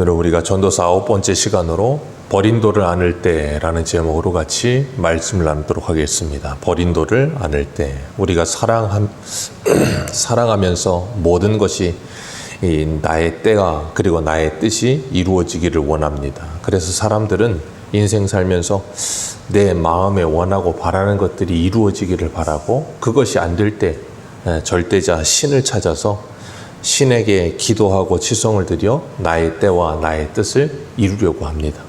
오늘 우리가 전도사 아홉 번째 시간으로 버린 돌을 안을 때라는 제목으로 같이 말씀을 나누도록 하겠습니다. 버린 돌을 안을 때 우리가 사랑함, 사랑하면서 모든 것이 이 나의 때가 그리고 나의 뜻이 이루어지기를 원합니다. 그래서 사람들은 인생 살면서 내 마음에 원하고 바라는 것들이 이루어지기를 바라고 그것이 안 될 때 절대자 신을 찾아서 신에게 기도하고 치성을 드려 나의 때와 나의 뜻을 이루려고 합니다.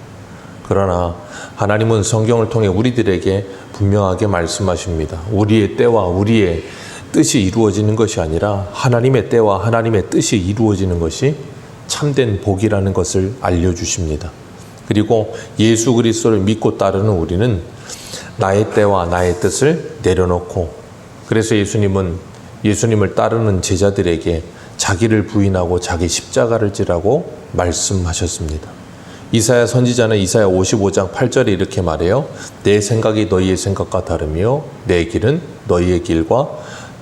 그러나 하나님은 성경을 통해 우리들에게 분명하게 말씀하십니다. 우리의 때와 우리의 뜻이 이루어지는 것이 아니라 하나님의 때와 하나님의 뜻이 이루어지는 것이 참된 복이라는 것을 알려주십니다. 그리고 예수 그리스도를 믿고 따르는 우리는 나의 때와 나의 뜻을 내려놓고 그래서 예수님은 예수님을 따르는 제자들에게 자기를 부인하고 자기 십자가를 지라고 말씀하셨습니다. 이사야 선지자는 이사야 55장 8절에 이렇게 말해요. 내 생각이 너희의 생각과 다르며 내 길은 너희의 길과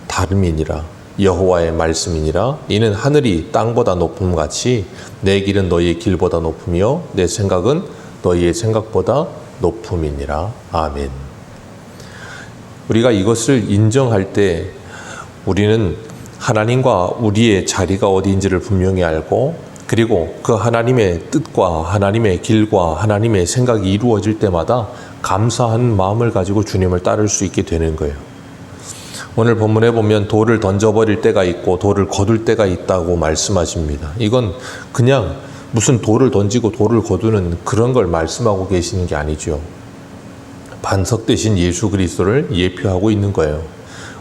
다름이니라. 여호와의 말씀이니라. 이는 하늘이 땅보다 높음 같이 내 길은 너희의 길보다 높으며 내 생각은 너희의 생각보다 높음이니라. 아멘. 우리가 이것을 인정할 때 우리는 하나님과 우리의 자리가 어디인지를 분명히 알고 그리고 그 하나님의 뜻과 하나님의 길과 하나님의 생각이 이루어질 때마다 감사한 마음을 가지고 주님을 따를 수 있게 되는 거예요. 오늘 본문에 보면 돌을 던져버릴 때가 있고 돌을 거둘 때가 있다고 말씀하십니다. 이건 그냥 무슨 돌을 던지고 돌을 거두는 그런 걸 말씀하고 계시는 게 아니죠. 반석 대신 예수 그리스도를 예표하고 있는 거예요.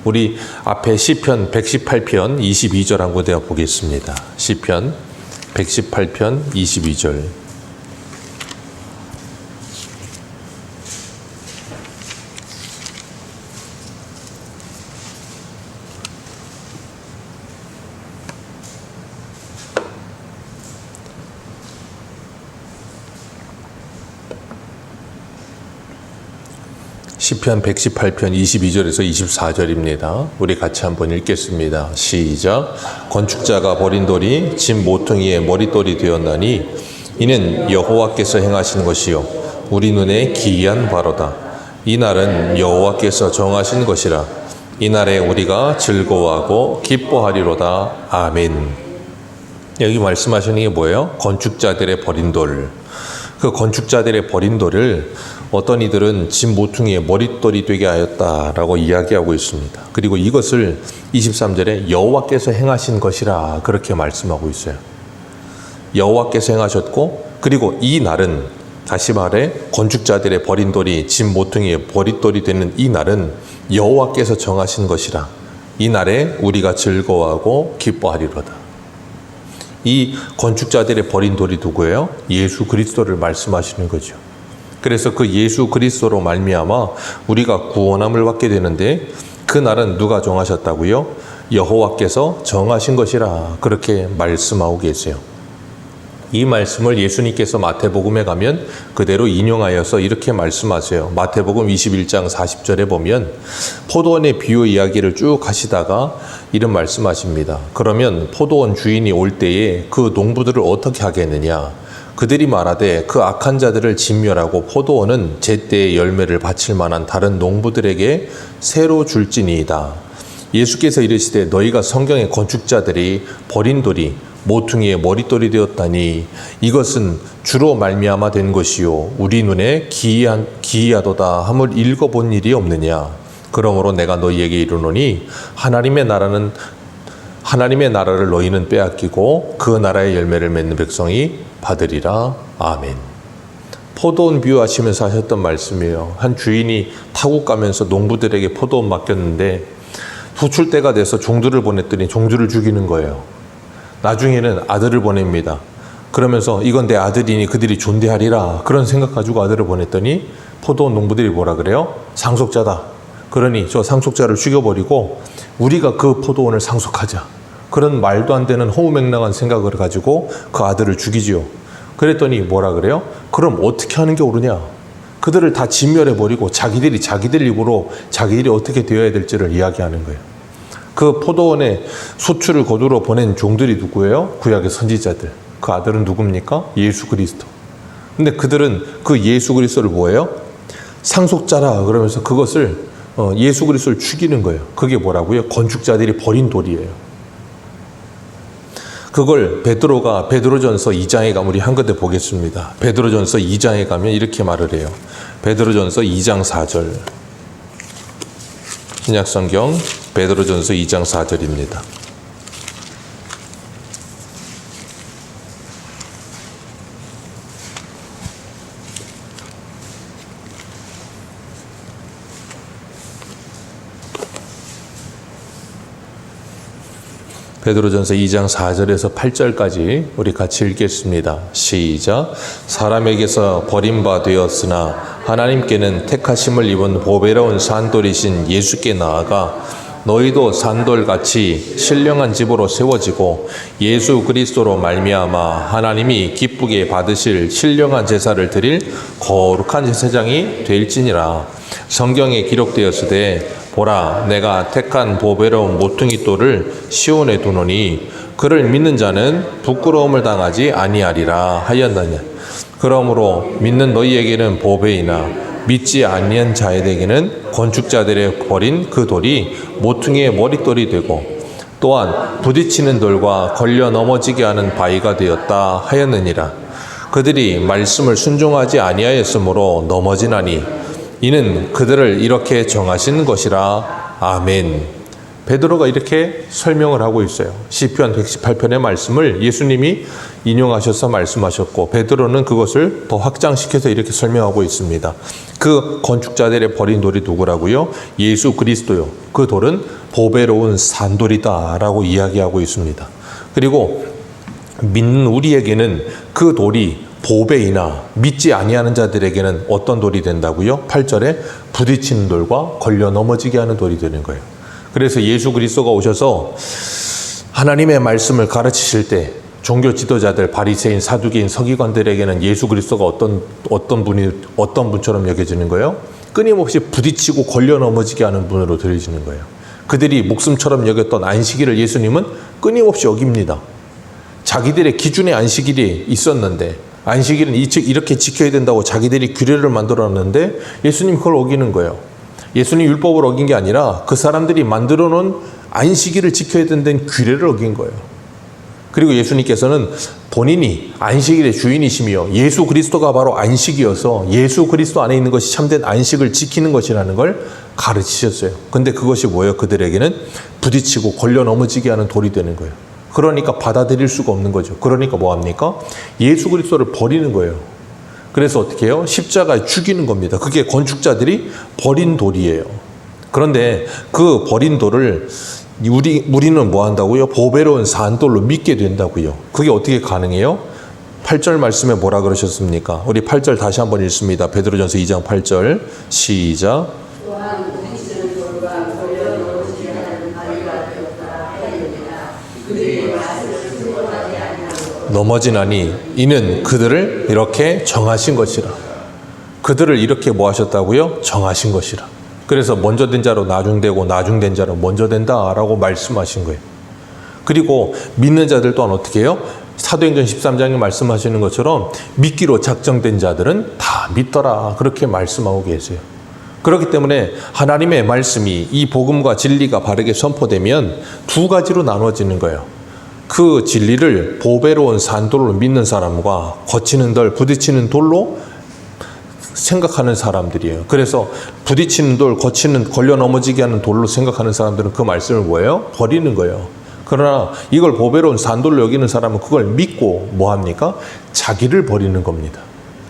우리 앞에 시편 118편 22절 한 구대어 보겠습니다. 시편 118편 22절 시편 118편 22절에서 24절입니다. 우리 같이 한번 읽겠습니다. 시작. 건축자가 버린 돌이 진 모퉁이의 머릿돌이 되었나니 이는 여호와께서 행하신 것이요 우리 눈에 기이한 바로다. 이 날은 여호와께서 정하신 것이라. 이 날에 우리가 즐거워하고 기뻐하리로다. 아멘. 여기 말씀하시는 게 뭐예요? 건축자들의 버린 돌. 그 건축자들의 버린 돌을 어떤 이들은 진 모퉁이의 머릿돌이 되게 하였다라고 이야기하고 있습니다. 그리고 이것을 23절에 여호와께서 행하신 것이라 그렇게 말씀하고 있어요. 여호와께서 행하셨고 그리고 이 날은 다시 말해 건축자들의 버린 돌이 진 모퉁이의 머릿돌이 되는 이 날은 여호와께서 정하신 것이라 이 날에 우리가 즐거워하고 기뻐하리로다. 이 건축자들의 버린 돌이 누구예요? 예수 그리스도를 말씀하시는 거죠. 그래서 그 예수 그리스도로 말미암아 우리가 구원함을 받게 되는데 그 날은 누가 정하셨다고요? 여호와께서 정하신 것이라 그렇게 말씀하고 계세요. 이 말씀을 예수님께서 마태복음에 가면 그대로 인용하여서 이렇게 말씀하세요. 마태복음 21장 40절에 보면 포도원의 비유 이야기를 쭉 하시다가 이런 말씀하십니다. 그러면 포도원 주인이 올 때에 그 농부들을 어떻게 하겠느냐? 그들이 말하되 그 악한 자들을 진멸하고 포도원은 제때의 열매를 바칠 만한 다른 농부들에게 새로 줄지니이다. 예수께서 이르시되 너희가 성경의 건축자들이 버린 돌이 모퉁이의 머릿돌이 되었다니 이것은 주로 말미암아 된 것이요 우리 눈에 기이한 기이하도다 함을 읽어본 일이 없느냐 그러므로 내가 너희에게 이르노니 하나님의 나라는 하나님의 나라를 너희는 빼앗기고 그 나라의 열매를 맺는 백성이 받으리라 아멘. 포도원 비유하시면서 하셨던 말씀이에요. 한 주인이 타국 가면서 농부들에게 포도원 맡겼는데 후출 때가 돼서 종들을 보냈더니 종들을 죽이는 거예요. 나중에는 아들을 보냅니다. 그러면서 이건 내 아들이니 그들이 존대하리라 그런 생각 가지고 아들을 보냈더니 포도원 농부들이 뭐라 그래요? 상속자다. 그러니 저 상속자를 죽여버리고 우리가 그 포도원을 상속하자. 그런 말도 안 되는 허무맹랑한 생각을 가지고 그 아들을 죽이지요. 그랬더니 뭐라 그래요? 그럼 어떻게 하는 게 옳으냐? 그들을 다 진멸해버리고 자기들이 자기들 입으로 자기들이 어떻게 되어야 될지를 이야기하는 거예요. 그 포도원에 소출을 거두러 보낸 종들이 누구예요? 구약의 선지자들. 그 아들은 누굽니까? 예수 그리스도. 근데 그들은 그 예수 그리스도를 뭐예요? 상속자라 그러면서 그것을 어, 예수 그리스도를 죽이는 거예요. 그게 뭐라고요? 건축자들이 버린 돌이에요. 그걸 베드로가 베드로전서 2장에 가면 우리 한 군데 보겠습니다. 베드로전서 2장에 가면 이렇게 말을 해요. 베드로전서 2장 4절. 신약 성경 베드로전서 2장 4절입니다. 베드로전서 2장 4절에서 8절까지 우리 같이 읽겠습니다. 시작. 사람에게서 버림바 되었으나 하나님께는 택하심을 입은 보배로운 산돌이신 예수께 나아가 너희도 산돌같이 신령한 집으로 세워지고 예수 그리스도로 말미암아 하나님이 기쁘게 받으실 신령한 제사를 드릴 거룩한 제사장이 될지니라. 성경에 기록되었으되 보라 내가 택한 보배로운 모퉁이 돌을 시온에 두노니 그를 믿는 자는 부끄러움을 당하지 아니하리라 하였느냐 그러므로 믿는 너희에게는 보배이나 믿지 아니한 자에게는 건축자들의 버린 그 돌이 모퉁이의 머릿돌이 되고 또한 부딪히는 돌과 걸려 넘어지게 하는 바위가 되었다 하였느니라 그들이 말씀을 순종하지 아니하였으므로 넘어지나니 이는 그들을 이렇게 정하신 것이라 아멘. 베드로가 이렇게 설명을 하고 있어요. 시편 118편의 말씀을 예수님이 인용하셔서 말씀하셨고 베드로는 그것을 더 확장시켜서 이렇게 설명하고 있습니다. 그 건축자들의 버린 돌이 누구라고요? 예수 그리스도요. 그 돌은 보배로운 산돌이다라고 이야기하고 있습니다. 그리고 믿는 우리에게는 그 돌이 보배이나 믿지 아니하는 자들에게는 어떤 돌이 된다고요? 8절에 부딪히는 돌과 걸려 넘어지게 하는 돌이 되는 거예요. 그래서 예수 그리스도가 오셔서 하나님의 말씀을 가르치실 때 종교 지도자들 바리새인 사두개인 서기관들에게는 예수 그리스도가 어떤 어떤 분이 어떤 분처럼 여겨지는 거예요? 끊임없이 부딪히고 걸려 넘어지게 하는 분으로 들려지는 거예요. 그들이 목숨처럼 여겼던 안식일을 예수님은 끊임없이 어깁니다. 자기들의 기준의 안식일이 있었는데 안식일은 이렇게 지켜야 된다고 자기들이 규례를 만들었는데 예수님 그걸 어기는 거예요. 예수님 율법을 어긴 게 아니라 그 사람들이 만들어 놓은 안식일을 지켜야 된다는 규례를 어긴 거예요. 그리고 예수님께서는 본인이 안식일의 주인이시며 예수 그리스도가 바로 안식이어서 예수 그리스도 안에 있는 것이 참된 안식을 지키는 것이라는 걸 가르치셨어요. 근데 그것이 뭐예요? 그들에게는 부딪히고 걸려 넘어지게 하는 돌이 되는 거예요. 그러니까 받아들일 수가 없는 거죠. 그러니까 뭐 합니까? 예수 그리스도를 버리는 거예요. 그래서 어떻게 해요? 십자가에 죽이는 겁니다. 그게 건축자들이 버린 돌이에요. 그런데 그 버린 돌을 우리 우리는 뭐 한다고요? 보배로운 산돌로 믿게 된다고요. 그게 어떻게 가능해요? 8절 말씀에 뭐라 그러셨습니까? 우리 8절 다시 한번 읽습니다. 베드로전서 2장 8절 시작. 넘어지나니 이는 그들을 이렇게 정하신 것이라. 그들을 이렇게 뭐 하셨다고요? 정하신 것이라. 그래서 먼저 된 자로 나중되고 나중된 자로 먼저 된다라고 말씀하신 거예요. 그리고 믿는 자들 또한 어떻게 해요? 사도행전 13장에 말씀하시는 것처럼 믿기로 작정된 자들은 다 믿더라. 그렇게 말씀하고 계세요. 그렇기 때문에 하나님의 말씀이 이 복음과 진리가 바르게 선포되면 두 가지로 나눠지는 거예요. 그 진리를 보배로운 산돌로 믿는 사람과 거치는 돌, 부딪히는 돌로 생각하는 사람들이에요. 그래서 부딪히는 돌, 거치는 걸려 넘어지게 하는 돌로 생각하는 사람들은 그 말씀을 뭐예요? 버리는 거예요. 그러나 이걸 보배로운 산돌로 여기는 사람은 그걸 믿고 뭐 합니까? 자기를 버리는 겁니다.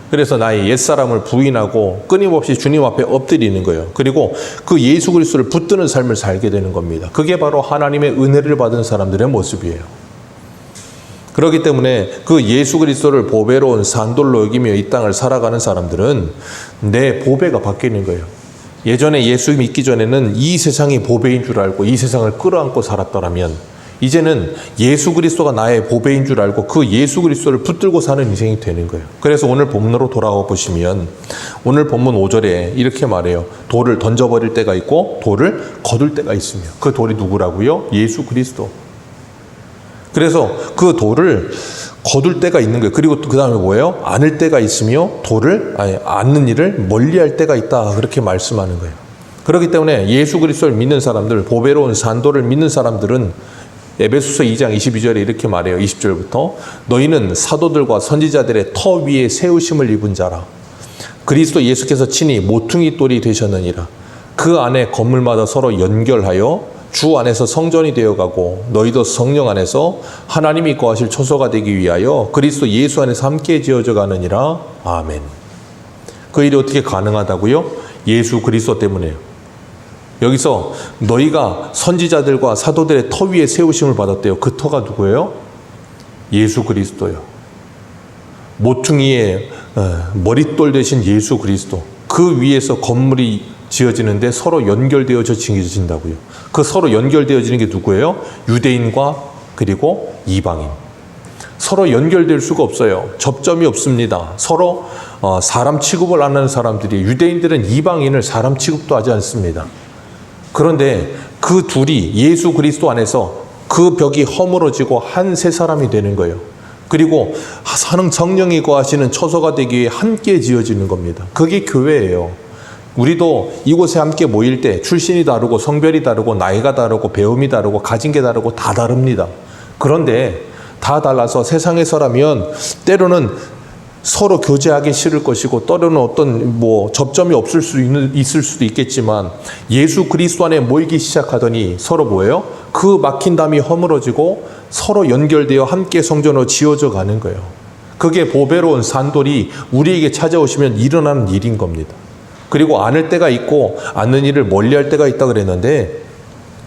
그래서 나의 옛사람을 부인하고 끊임없이 주님 앞에 엎드리는 거예요. 그리고 그 예수 그리스도를 붙드는 삶을 살게 되는 겁니다. 그게 바로 하나님의 은혜를 받은 사람들의 모습이에요. 그렇기 때문에 그 예수 그리스도를 보배로운 산돌로 여기며 이 땅을 살아가는 사람들은 내 보배가 바뀌는 거예요. 예전에 예수 믿기 전에는 이 세상이 보배인 줄 알고 이 세상을 끌어안고 살았더라면 이제는 예수 그리스도가 나의 보배인 줄 알고 그 예수 그리스도를 붙들고 사는 인생이 되는 거예요. 그래서 오늘 본문으로 돌아와 보시면 오늘 본문 5절에 이렇게 말해요. 돌을 던져버릴 때가 있고 돌을 거둘 때가 있으며 그 돌이 누구라고요? 예수 그리스도. 그래서 그 돌을 거둘 때가 있는 거예요. 그리고 그 다음에 뭐예요? 안을 때가 있으며 돌을 아니 않는 일을 멀리할 때가 있다. 그렇게 말씀하는 거예요. 그렇기 때문에 예수 그리스도를 믿는 사람들, 보배로운 산도를 믿는 사람들은 에베소서 2장 22절에 이렇게 말해요. 20절부터 너희는 사도들과 선지자들의 터 위에 세우심을 입은 자라. 그리스도 예수께서 친히 모퉁이 돌이 되셨느니라. 그 안에 건물마다 서로 연결하여 주 안에서 성전이 되어가고 너희도 성령 안에서 하나님이 거하실 초소가 되기 위하여 그리스도 예수 안에서 함께 지어져 가느니라. 아멘. 그 일이 어떻게 가능하다고요? 예수 그리스도 때문에요. 여기서 너희가 선지자들과 사도들의 터 위에 세우심을 받았대요. 그 터가 누구예요? 예수 그리스도요. 모퉁이의 어, 머릿돌 대신 예수 그리스도. 그 위에서 건물이 지어지는데 서로 연결되어져 지어진다고요. 그 서로 연결되어지는 게 누구예요? 유대인과 그리고 이방인. 서로 연결될 수가 없어요. 접점이 없습니다. 서로 어, 사람 취급을 안 하는 사람들이 유대인들은 이방인을 사람 취급도 하지 않습니다. 그런데 그 둘이 예수 그리스도 안에서 그 벽이 허물어지고 한 세 사람이 되는 거예요. 그리고 사능 성령이 거하시는 처소가 되기 위해 함께 지어지는 겁니다. 그게 교회예요. 우리도 이곳에 함께 모일 때 출신이 다르고 성별이 다르고 나이가 다르고 배움이 다르고 가진 게 다르고 다 다릅니다. 그런데 다 달라서 세상에서라면 때로는 서로 교제하기 싫을 것이고 때로는 어떤 뭐 접점이 없을 수 있는 있을 수도 있겠지만 예수 그리스도 안에 모이기 시작하더니 서로 뭐예요? 그 막힌 담이 허물어지고 서로 연결되어 함께 성전으로 지어져 가는 거예요. 그게 보배로운 산돌이 우리에게 찾아오시면 일어나는 일인 겁니다. 그리고 않을 때가 있고 않는 일을 멀리할 때가 있다 그랬는데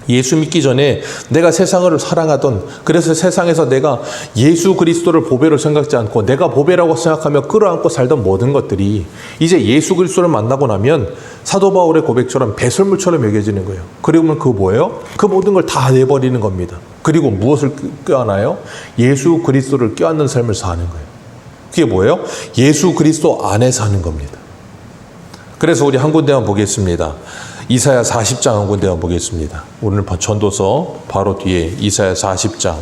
예수 믿기 전에 내가 세상을 사랑하던 그래서 세상에서 내가 예수 그리스도를 보배로 생각지 않고 내가 보배라고 생각하며 끌어안고 살던 모든 것들이 이제 예수 그리스도를 만나고 나면 사도 바울의 고백처럼 배설물처럼 여겨지는 거예요. 그리고는 그 뭐예요? 그 모든 걸 다 내버리는 겁니다. 그리고 무엇을 껴안아요? 예수 그리스도를 껴안는 삶을 사는 거예요. 그게 뭐예요? 예수 그리스도 안에 사는 겁니다. 그래서 우리 한 군데만 보겠습니다. 이사야 40장 한 군데만 보겠습니다. 오늘 전도서 바로 뒤에 이사야 40장.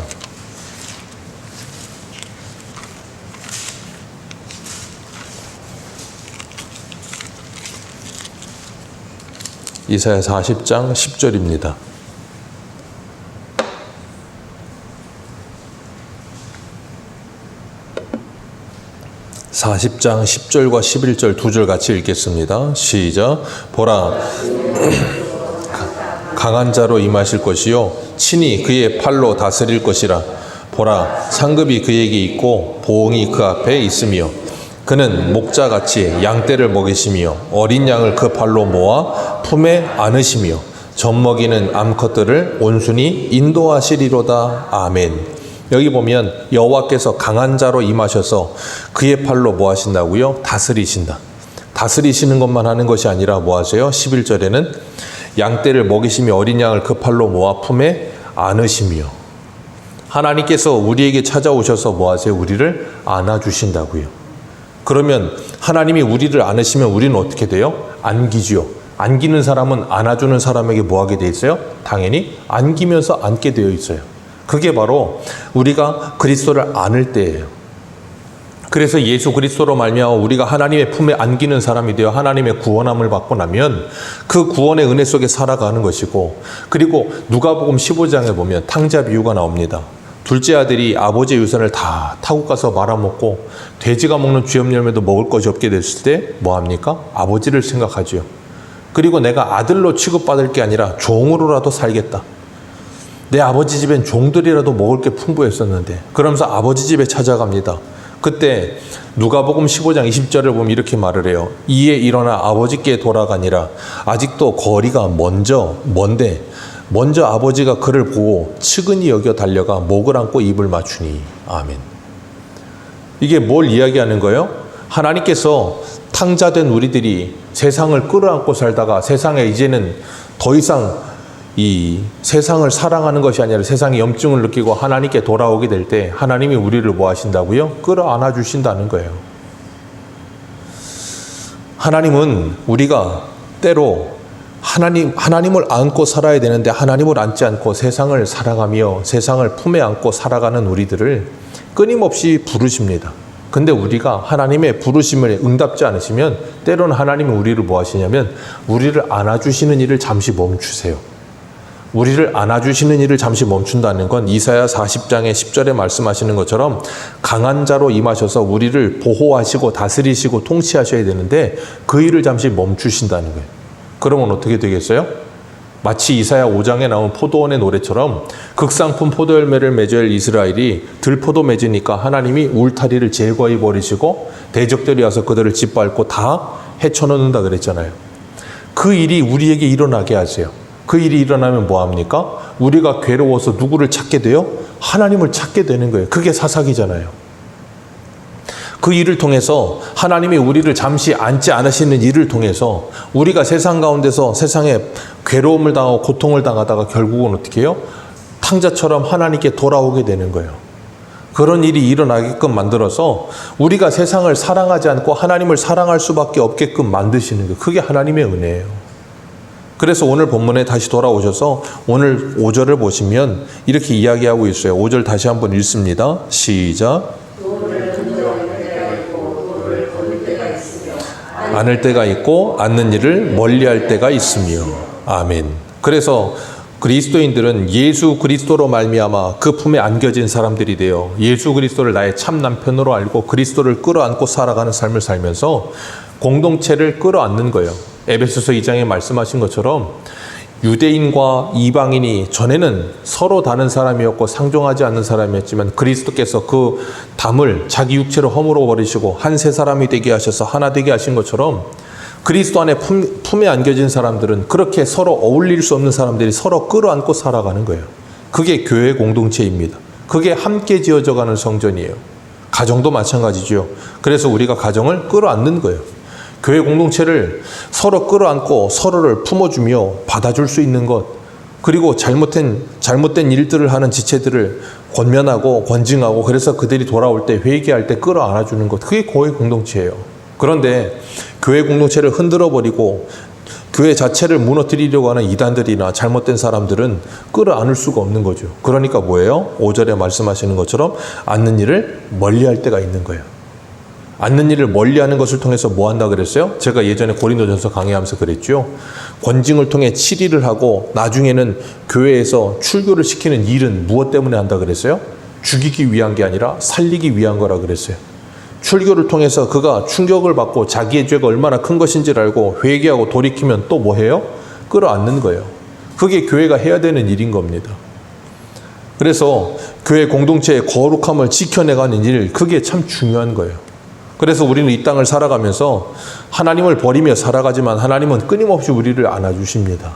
이사야 40장 10절입니다. 40장 10절과 11절 두 절 같이 읽겠습니다. 시작. 보라 강한 자로 임하실 것이요 친히 그의 팔로 다스릴 것이라 보라 상급이 그에게 있고 보응이 그 앞에 있으며 그는 목자같이 양떼를 먹이시며 어린 양을 그 팔로 모아 품에 안으시며 젖먹이는 암컷들을 온순히 인도하시리로다 아멘. 여기 보면 여호와께서 강한 자로 임하셔서 그의 팔로 뭐 하신다고요? 다스리신다. 다스리시는 것만 하는 것이 아니라 뭐 하세요? 11절에는 양떼를 먹이시며 어린 양을 그 팔로 모아 품에 안으시며 하나님께서 우리에게 찾아오셔서 뭐 하세요? 우리를 안아 주신다고요. 그러면 하나님이 우리를 안으시면 우리는 어떻게 돼요? 안기지요. 안기는 사람은 안아주는 사람에게 뭐 하게 돼 있어요? 당연히 안기면서 안게 되어 있어요. 그게 바로 우리가 그리스도를 안을 때예요. 그래서 예수 그리스도로 말미암아 우리가 하나님의 품에 안기는 사람이 되어 하나님의 구원함을 받고 나면 그 구원의 은혜 속에 살아가는 것이고 그리고 누가복음 15장에 보면 탕자 비유가 나옵니다. 둘째 아들이 아버지의 유산을 다 타고 가서 말아먹고 돼지가 먹는 쥐염 열매도 먹을 것이 없게 됐을 때 뭐합니까? 아버지를 생각하지요. 그리고 내가 아들로 취급받을 게 아니라 종으로라도 살겠다. 내 아버지 집엔 종들이라도 먹을 게 풍부했었는데 그러면서 아버지 집에 찾아갑니다. 그때 누가복음 15장 20절을 보면 이렇게 말을 해요. 이에 일어나 아버지께 돌아가니라. 아직도 거리가 먼저 먼데 먼저 아버지가 그를 보고 측은히 여겨 달려가 목을 안고 입을 맞추니 아멘. 이게 뭘 이야기하는 거예요? 하나님께서 탕자된 우리들이 세상을 끌어안고 살다가 세상에 이제는 더 이상 이 세상을 사랑하는 것이 아니라 세상의 염증을 느끼고 하나님께 돌아오게 될 때 하나님이 우리를 뭐 하신다고요? 끌어안아 주신다는 거예요. 하나님은 우리가 때로 하나님 하나님을 안고 살아야 되는데 하나님을 안지 않고 세상을 살아가며 세상을 품에 안고 살아가는 우리들을 끊임없이 부르십니다. 근데 우리가 하나님의 부르심을 응답지 않으시면 때로는 하나님은 우리를 뭐 하시냐면 우리를 안아주시는 일을 잠시 멈추세요. 우리를 안아주시는 일을 잠시 멈춘다는 건 이사야 40장의 10절에 말씀하시는 것처럼 강한 자로 임하셔서 우리를 보호하시고 다스리시고 통치하셔야 되는데 그 일을 잠시 멈추신다는 거예요. 그러면 어떻게 되겠어요? 마치 이사야 5장에 나온 포도원의 노래처럼 극상품 포도 열매를 할 이스라엘이 들포도 맺으니까 하나님이 울타리를 제거해 버리시고 대적들이 와서 그들을 짓밟고 다 헤쳐놓는다 그랬잖아요. 그 일이 우리에게 일어나게 하세요. 그 일이 일어나면 뭐 합니까? 우리가 괴로워서 누구를 찾게 돼요? 하나님을 찾게 되는 거예요. 그게 사사기잖아요. 그 일을 통해서 하나님이 우리를 잠시 앉지 않으시는 일을 통해서 우리가 세상 가운데서 세상에 괴로움을 당하고 고통을 당하다가 결국은 어떻게 해요? 탕자처럼 하나님께 돌아오게 되는 거예요. 그런 일이 일어나게끔 만들어서 우리가 세상을 사랑하지 않고 하나님을 사랑할 수밖에 없게끔 만드시는 거예요. 그게 하나님의 은혜예요. 그래서 오늘 본문에 다시 돌아오셔서 오늘 5절을 보시면 이렇게 이야기하고 있어요. 5절 다시 한번 읽습니다. 시작. 안을 때가 있고 않는 일을 멀리할 때가 있으며 아멘. 그래서 그리스도인들은 예수 그리스도로 말미암아 그 품에 안겨진 사람들이 되어 예수 그리스도를 나의 참 남편으로 알고 그리스도를 끌어안고 살아가는 삶을 살면서 공동체를 끌어안는 거예요. 에베소서 2장에 말씀하신 것처럼 유대인과 이방인이 전에는 서로 다른 사람이었고 상종하지 않는 사람이었지만 그리스도께서 그 담을 자기 육체로 허물어 버리시고 한 세 사람이 되게 하셔서 하나 되게 하신 것처럼 그리스도 안에 품, 품에 안겨진 사람들은 그렇게 서로 어울릴 수 없는 사람들이 서로 끌어안고 살아가는 거예요. 그게 교회 공동체입니다. 그게 함께 지어져 가는 성전이에요. 가정도 마찬가지죠. 그래서 우리가 가정을 끌어안는 거예요. 교회 공동체를 서로 끌어안고 서로를 품어주며 받아줄 수 있는 것, 그리고 잘못된, 잘못된 일들을 하는 지체들을 권면하고 권징하고 그래서 그들이 돌아올 때 회개할 때 끌어안아주는 것, 그게 교회 공동체예요. 그런데 교회 공동체를 흔들어 버리고 교회 자체를 무너뜨리려고 하는 이단들이나 잘못된 사람들은 끌어안을 수가 없는 거죠. 그러니까 뭐예요? 5절에 말씀하시는 것처럼 않는 일을 멀리 할 때가 있는 거예요. 않는 일을 멀리 하는 것을 통해서 뭐 한다 그랬어요? 제가 예전에 고린도전서 강의하면서 그랬죠. 권징을 통해 치리를 하고 나중에는 교회에서 출교를 시키는 일은 무엇 때문에 한다 그랬어요? 죽이기 위한 게 아니라 살리기 위한 거라 그랬어요. 출교를 통해서 그가 충격을 받고 자기의 죄가 얼마나 큰 것인지를 알고 회개하고 돌이키면 또 뭐 해요? 끌어안는 거예요. 그게 교회가 해야 되는 일인 겁니다. 그래서 교회 공동체의 거룩함을 지켜내가는 일, 그게 참 중요한 거예요. 그래서 우리는 이 땅을 살아가면서 하나님을 버리며 살아가지만 하나님은 끊임없이 우리를 안아주십니다.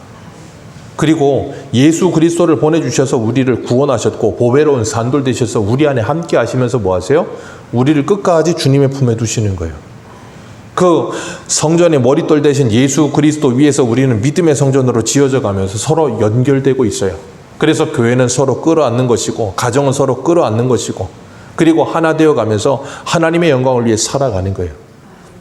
그리고 예수 그리스도를 보내주셔서 우리를 구원하셨고 보배로운 산돌 되셔서 우리 안에 함께 하시면서 뭐 하세요? 우리를 끝까지 주님의 품에 두시는 거예요. 그 성전의 머릿돌 대신 예수 그리스도 위에서 우리는 믿음의 성전으로 지어져 가면서 서로 연결되고 있어요. 그래서 교회는 서로 끌어안는 것이고 가정은 서로 끌어안는 것이고 그리고 하나 되어 가면서 하나님의 영광을 위해 살아가는 거예요.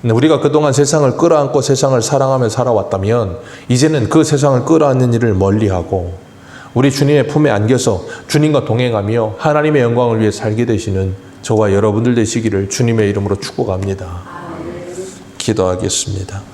우리가 그동안 세상을 끌어안고 세상을 사랑하며 살아왔다면 이제는 그 세상을 끌어안는 일을 멀리하고 우리 주님의 품에 안겨서 주님과 동행하며 하나님의 영광을 위해 살게 되시는 저와 여러분들 되시기를 주님의 이름으로 축복합니다. 기도하겠습니다.